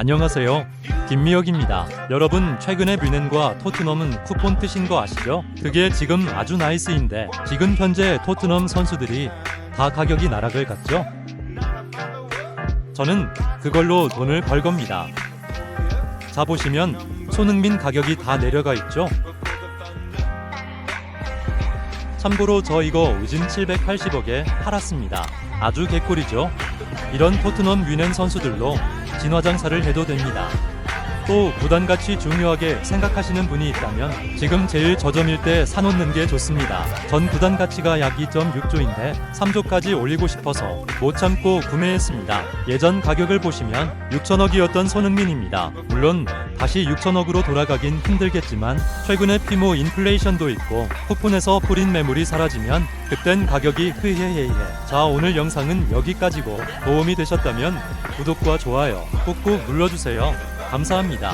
안녕하세요. 김미혁입니다. 여러분, 최근에 뮌헨과 토트넘은 쿠폰 뜨신 거 아시죠? 그게 지금 아주 나이스인데, 지금 현재 토트넘 선수들이 다 가격이 나락을 갔죠? 저는 그걸로 돈을 벌 겁니다. 자, 보시면 손흥민 가격이 다 내려가 있죠? 참고로 저 이거 우진 780억에 팔았습니다. 아주 개꿀이죠? 이런 토트넘 뮌헨 선수들로 진화 장사를 해도 됩니다. 또 구단 가치 중요하게 생각하시는 분이 있다면 지금 제일 저점일 때 사놓는 게 좋습니다. 전 구단 가치가 약 2.6조인데 3조까지 올리고 싶어서 못 참고 구매했습니다. 예전 가격을 보시면 6천억이었던 손흥민입니다. 물론 다시 6천억으로 돌아가긴 힘들겠지만 최근에 피모 인플레이션도 있고 쿠폰에서 풀인 매물이 사라지면 그땐 가격이 흐헤헤헤. 자 오늘 영상은 여기까지고 도움이 되셨다면 구독과 좋아요 꾹꾹 눌러주세요. 감사합니다.